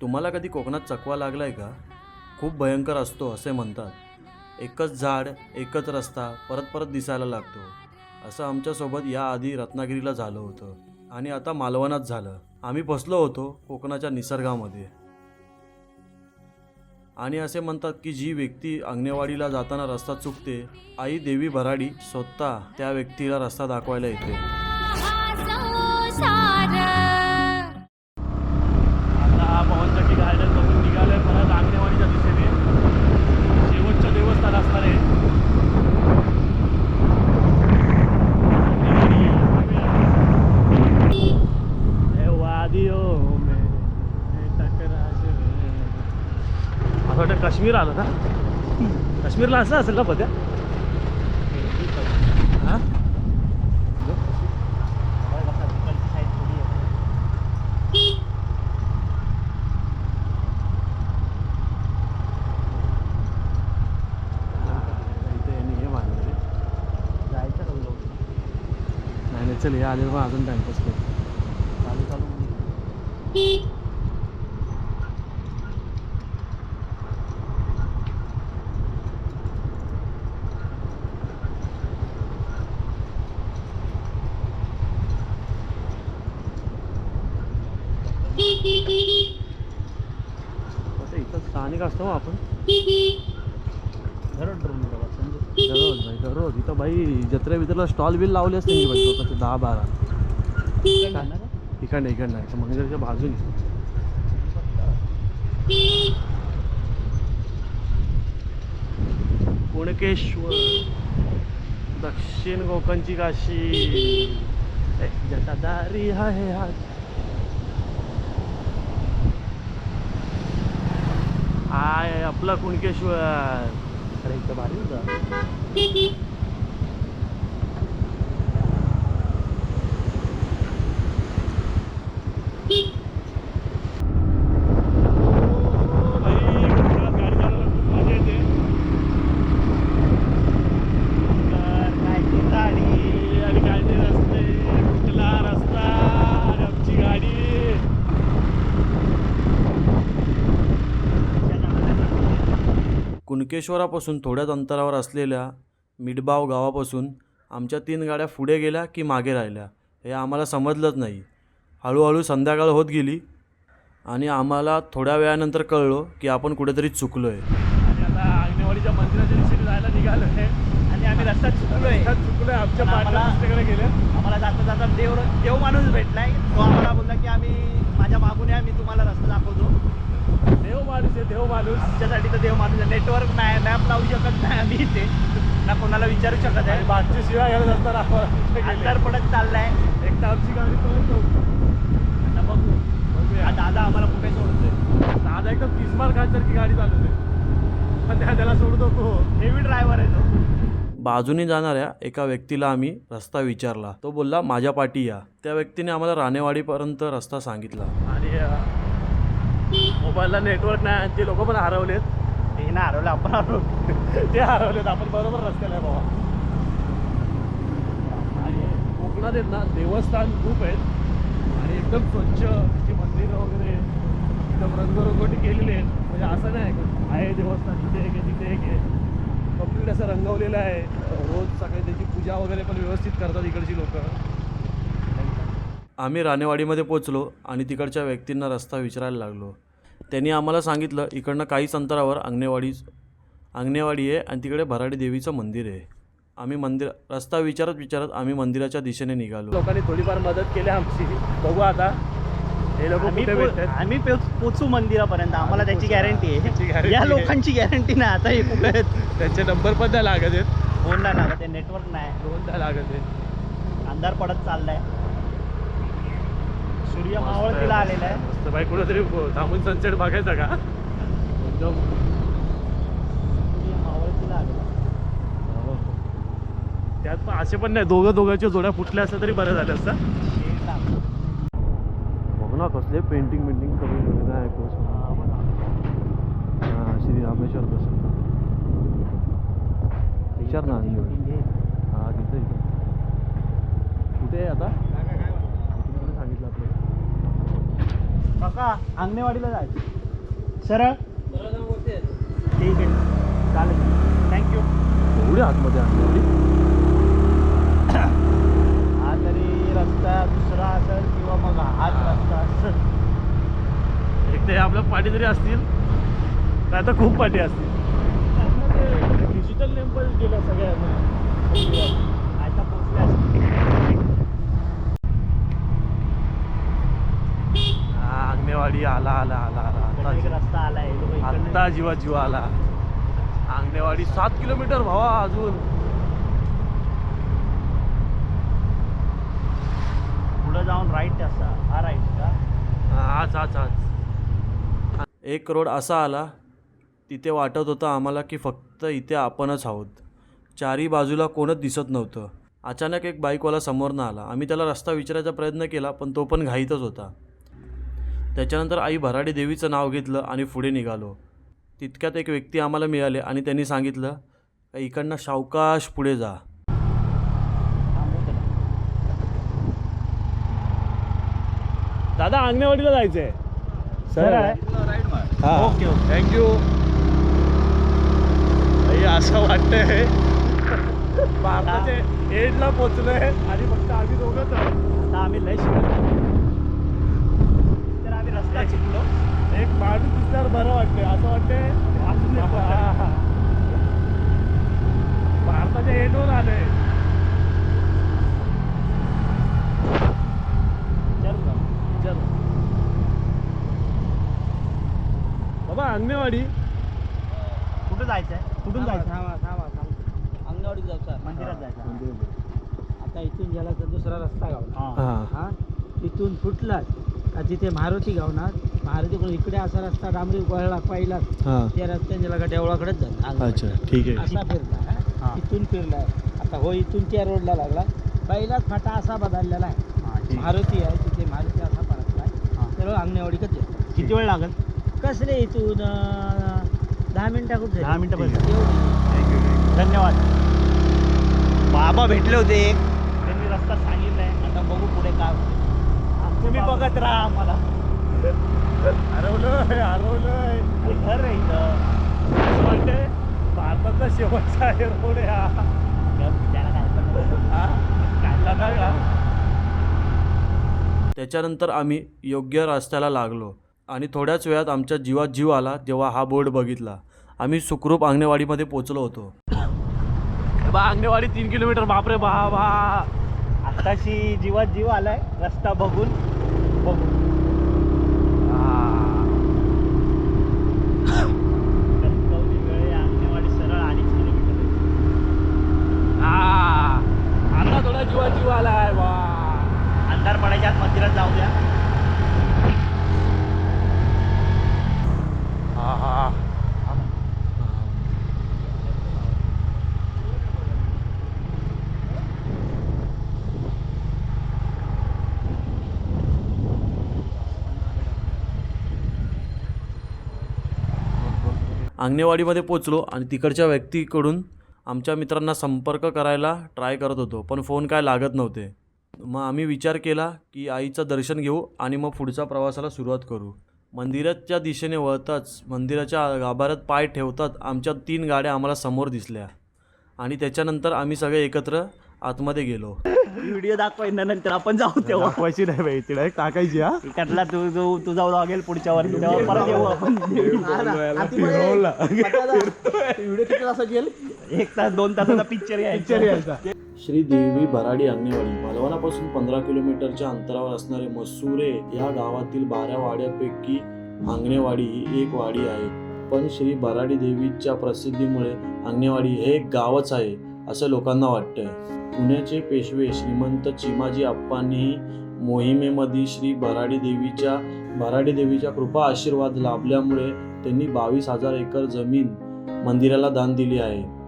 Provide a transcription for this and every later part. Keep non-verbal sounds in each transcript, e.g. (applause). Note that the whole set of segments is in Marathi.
तुम्हाला कधी कोकणात चकवा लागला आहे का? खूप भयंकर असतो असे म्हणतात. एकच झाड एकच रस्ता परत परत दिसायला लागतो. असं आमच्यासोबत याआधी रत्नागिरीला झालं होतं. आणि आता मालवणात झालं. आम्ही फसलो होतो कोकणाच्या निसर्गामध्ये. आणि असे म्हणतात की जी व्यक्ती अंगणेवाडीला जाताना रस्ता चुकते आई देवी भराडी स्वतः त्या व्यक्तीला रस्ता दाखवायला येते. काश्मीर आलं का काश्मीरला असं असेल ना पद्या इथे हे? जायचं का नाही चल हे आले बा अजून टाइमपास कर. चालू चालू आता इथं स्थानिक असतो मग आपण. ड्रोन दररोज भाई दररोज इथं भाई जत्रे बित्रेला स्टॉल बिल लावले असते की भाई स्वतःचे दहा बारा. इकडनं? इकडनं आहे मंगळच्या बाजूने. कुणकेश्वर. दक्षिण कोकणची काशी. जटादारी आहे हा. आहे आपला कुणकेश्वर. अरे इथं भारी होता. कुणकेश्वरापासून थोड्याच अंतरावर असलेल्या मिडबाव गावापासून आमच्या तीन गाड्या पुढे गेल्या की मागे राहिल्या हे आम्हाला समजलंच नाही. हळूहळू संध्याकाळ होत गेली आणि आम्हाला थोड्या वेळानंतर कळलो की आपण कुठेतरी चुकलो आहे आणि आता आग्नेवाडीच्या मंदिराच्या दिशेने जायला निघालो आहे आणि आम्ही रस्त्यात चुकलोय. चुकलोय. आमच्या पण पाठला आम्हाला- रस्त्याकडे गेले आम्हाला जाता जाता देव देव माणूस भेटलाय. तो आम्हाला बोलला की आम्ही माझ्या मागून या मी तुम्हाला रस्ता दाखवतो. माणूस आहे देव माणूस. आमच्यासाठी तर देव माणूस आहे. नेटवर्क नाही मॅप लावू शकत नाही आम्ही इथे. ना कोणाला विचारू शकत आहे मागची शिवाय आपण अंतर पडत चाललाय. एक तर आमची गाडी पळत आता बघू. हा दादा आम्हाला कुठे सोडतोय? दादा एकदम किस्मार खानसारखी गाडी चालवते पण त्या त्याला सोडतो तो हेवी ड्रायव्हर आहे तो. बाजूने जाणाऱ्या एका व्यक्तीला आम्ही रस्ता विचारला. तो बोलला माझ्या पाठी या. त्या व्यक्तीने आम्हाला राणेवाडीपर्यंत रस्ता सांगितला. आणि मोबाईलला नेटवर्क नाही आणि ते लोक पण हरवलेत. ते ना हरवलं आपण हरवलं. ते हरवलेत आपण बरोबर रस्त्याला आहे बाबा. आणि कोकणात आहेत ना देवस्थान खूप आहेत. आणि एकदम स्वच्छ त्याची मंदिरं वगैरे. एकदम रंगरंगोटी केलेली आहेत. म्हणजे असं नाही आहे देवस्थान तिथे एक आहे तिथे एक आहे. कंप्लीट असं रंगवलेलं आहे. रोज सकाळी त्याची पूजा वगैरे पण व्यवस्थित करतात इकडची लोक. आम्ही राणेवाडीमध्ये पोचलो आणि तिकडच्या व्यक्तींना रस्ता विचारायला लागलो. त्यांनी आम्हाला सांगितलं इकडनं काहीच अंतरावर अंगणेवाडी अंगणेवाडी आहे आणि तिकडे भराडी देवीचं मंदिर आहे. आम्ही मंदिर रस्ता विचारत विचारत आम्ही मंदिराच्या दिशेने निघालो. लोकांनी थोडीफार मदत केली आमची. बघू आता. हे लोक आम्ही कुठे पो- भेटतात? आम्ही पोच- पोचू मंदिरापर्यंत. आम्हाला त्याची पोचू. गॅरंटी त्याची आहे guarantee या आहे. लोकांची गॅरंटी नाही. आता हे कुठे आहेत? त्यांचे नंबर पण नाही लागत आहेत. फोन नाही लागत नेटवर्क नाही. दोन नाही लागत आहेत. अंधार पडत चाललाय. सूर्य मावळतीला आलेला आहे. मस्त बाई कुठेतरी थांबून सनसेट बघायचा का? एकदम. सूर्य मावळतीला आलेला आहे. त्यात पण असे पण नाही दोघं दोघांच्या जोड्या फुटल्या असत्या तरी बरं झालं असतं. शेड लागला. बघ ना कसले पेंटिंग पेंटिंग करून वगैरे आहे हा, बघा. हां श्री रामेश्वर प्रसन्न. विचार ना म्हणजे हा तिथे. कुठे आहे आता कुठे सांगितलं आपलं काका अंगणेवाडीला जायचं. सरळ? ठीक आहे. चालेल. थँक्यू एवढी आतमध्ये अंगणवाडी? (clears throat) हा तरी रस्ता दुसरा असेल किंवा मग हाच रस्ता असेल. एक तर आपल्या पाठी तरी असतील नाही तर खूप पाठी असतील. डिजिटल टेम्पल गेलं सगळ्यांना. आता पोचले असतील अंगणेवाडी आला आला आला आला. रस्ता इकडनं- आत्ता जीवा जीवा आला. अंगणेवाडी सात किलोमीटर भावा अजून. पुढं जाऊन राईट असा हा राईट का? हाच हाच हाच. एक रोड असा आला तिथे वाटत होतं आम्हाला की फक्त इथे आपणच आहोत. चारी बाजूला कोणच दिसत नव्हतं. अचानक एक बाईकवाला समोरनं आला. आम्ही त्याला रस्ता विचारायचा प्रयत्न केला पण तो पण घाईतच होता. त्याच्यानंतर आई भराडी देवीचं नाव घेतलं आणि पुढे निघालो. तितक्यात एक व्यक्ती आम्हाला मिळाले आणि त्यांनी सांगितलं का इकडनं सावकाश पुढे जा. दादा अंगणवाडीला जायचंय. आहे? हा. Okay okay. थँक्यू असं वाटतंय. भारताच्या एंडला पोचलोय. आणि फक्त आम्ही दोघंच आहोत. आता आम्ही लय शिकलो रस्ता शिकलो एक माणूस दिसल्यावर बरं वाटतंय. असं वाटतंय वाचून. (laughs) भारताच्या एंडवर. चल बाबा अंगणवाडी. कुठं जायचं आहे कुठून जायचं थांबा थांबा थांबा. अंगणवाडीत जाऊ सर. मंदिरात जायचं. आता इथून गेला तर दुसरा रस्ता गावला. हा. तिथून फुटलाच तिथे मारुती गावणार मारुतीकडून इकडे असा रस्ता डांबरी वळला पहिला. हा. त्या रस्त्याने का देवळाकडेच झाला अच्छा ठीक आहे. असा फिरला हा. इथून फिरलाय. आता हो इथून त्या रोडला लागला. पहिलाच फाटा असा बदललेला आहे. हा, ठीक. मारुती आहे तिथे मारुती असा हा. परतलाय तर अंगणवाडीकच येतो. किती वेळ लागेल? कसले इथून अं, दहा मिनिटाकडून दहा मिनिटं एवढी. धन्यवाद. बाबा भेटले होते. एक त्यांनी रस्ता सांगितलाय. आता बघू पुढे काय होतं. तुम्ही बघत राहा आम्हाला. हरवलोय हरवलोय. घर आहे इथं. असं वाटतंय भारताचा शेवटचा आहे रोड हा. काढला ना का? त्याच्यानंतर आम्ही योग्य रस्त्याला लागलो. आणि थोड्याच वेळात आमच्या जीवात जीव आला जेव्हा हा बोर्ड बघितला. आम्ही सुखरूप अंगणेवाडीमध्ये पोचलो होतो. बा अंगणवाडी तीन किलोमीटर. बापरे बा बा. आत्ताशी जीवात जीव आलाय रस्ता बघून बघू कणकवली वेळे अंगणवाडी सरळ अडीच किलोमीटर आता थोडा जीवा जीव आलाय बा अंधार पडायच्या आत मंदिरात जाऊ द्या आंगणेवाडीमध्ये पोचलो आणि तिकडच्या व्यक्तीकडून आमच्या मित्रांना संपर्क करायला ट्राय करत होतो पण फोन काय लागत नव्हते. मग आम्ही विचार केला की आईचं दर्शन घेऊ आणि मग पुढच्या प्रवासाला सुरुवात करू. मंदिराच्या दिशेने वळताच मंदिराच्या गाभाऱ्यात पाय ठेवतात आमच्या तीन गाड्या आम्हाला समोर दिसल्या आणि त्याच्यानंतर आम्ही सगळे एकत्र आतमध्ये गेलो. व्हिडिओ दाखवाय ना नंतर आपण जाऊ तेव्हा. दाखवायची नाही बाई तिला एक टाकायची हा. त्यातला तू जो तुझा लागेल पुढच्या वर्षी तेव्हा परत येऊ आपण. व्हिडिओ (laughs) किती वाजता गेल एक तास दोन तासाचा पिक्चर यायचा. श्री देवी भराडी अंगणेवाडी मालवणापासून पंधरा किलोमीटरच्या अंतरावर असणारे मसुरे या गावातील बारा वाड्यापैकी अंगणेवाडी ही एक वाडी आहे. पण श्री भराडी देवीच्या प्रसिद्धीमुळे अंगणेवाडी हे एक गावच आहे. असं लोकांना वाटतंय. पुण्याचे पेशवे श्रीमंत चिमाजी आप्पांनी मोहिमेमध्ये श्री भराडी देवीच्या भराडी देवीच्या कृपा आशीर्वाद लाभल्यामुळे त्यांनी बावीस हजार एकर जमीन मंदिराला दान दिली आहे.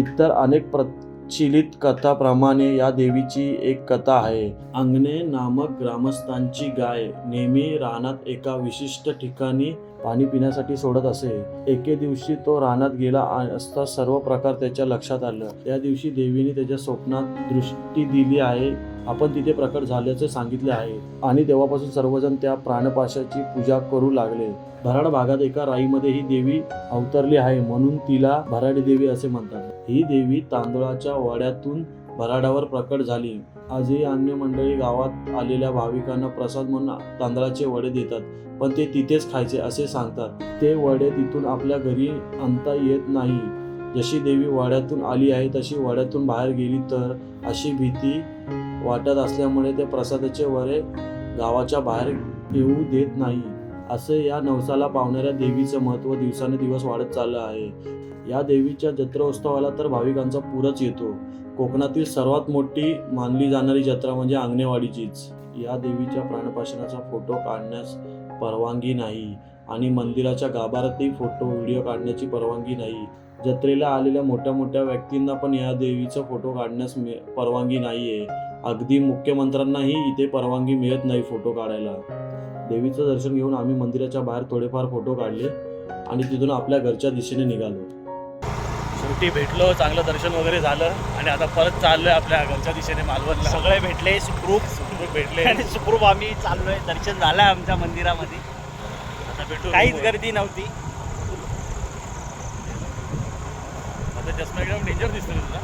इतर अनेक प्रचलित कथाप्रमाणे या देवीची एक कथा आहे. अंगणे नामक ग्रामस्थांची गाय नेहमी रानात एका विशिष्ट ठिकाणी पाणी पिण्यासाठी सोडत असे. एके दिवशी तो रानात गेला असता सर्व प्रकार त्याच्या लक्षात आलं. त्या दिवशी देवीने त्याच्या स्वप्नात दृष्टी दिली आहे. आपण तिथे प्रकट झाल्याचे सांगितले आहे. आणि तेव्हापासून सर्वजण त्या प्राणपाशाची पूजा करू लागले. भराड भागात एका राईमध्ये ही देवी अवतरली आहे म्हणून तिला भराडी देवी असे म्हणतात. ही देवी तांदळाच्या वड्यातून भराडावर प्रकट झाली. आजही अन्य मंडळी गावात आलेल्या भाविकांना प्रसाद म्हणून तांदळाचे वडे देतात पण ते तिथेच खायचे असे सांगतात. ते वडे तिथून आपल्या घरी आणता येत नाही. जशी देवी वाड्यातून आली आहे तशी वाड्यातून बाहेर गेली तर अशी भीती वाटत असल्यामुळे ते प्रसादाचे वडे गावाच्या बाहेर येऊ देत नाही. असे या नवसाला पावणाऱ्या देवीचं महत्त्व दिवसाने दिवस वाढत चाललं आहे. या देवीच्या जत्रोत्सवाला तर भाविकांचा पूरच येतो. कोकणातील सर्वात मोठी मानली जाणारी जत्रा म्हणजे आंगणेवाडीचीच. या देवीच्या प्राणपाशनाचा फोटो काढण्यास परवानगी नाही आणि मंदिराच्या गाभारातही फोटो व्हिडिओ काढण्याची परवानगी नाही. जत्रेला आलेल्या मोठ्या मोठ्या व्यक्तींना पण या देवीचा फोटो काढण्यास परवानगी नाही आहे अगदी मुख्यमंत्र्यांनाही इथे परवानगी मिळत नाही फोटो काढायला. देवीचं दर्शन घेऊन आम्ही मंदिराच्या बाहेर थोडेफार फोटो काढले आणि तिथून आपल्या घरच्या दिशेने निघालो. शेवटी भेटलो चांगलं दर्शन वगैरे झालं आणि आता परत चाललोय आपल्या घरच्या दिशेने मालवणला. सगळे भेटले सुखरूप. सुखरूप भेटले. आणि सुखरूप आम्ही चाललोय. दर्शन झालंय आमच्या मंदिरामध्ये. आता भेटू. काहीच गर्दी नव्हती. आता चष्मा एकदम डेंजर दिसतो तुला.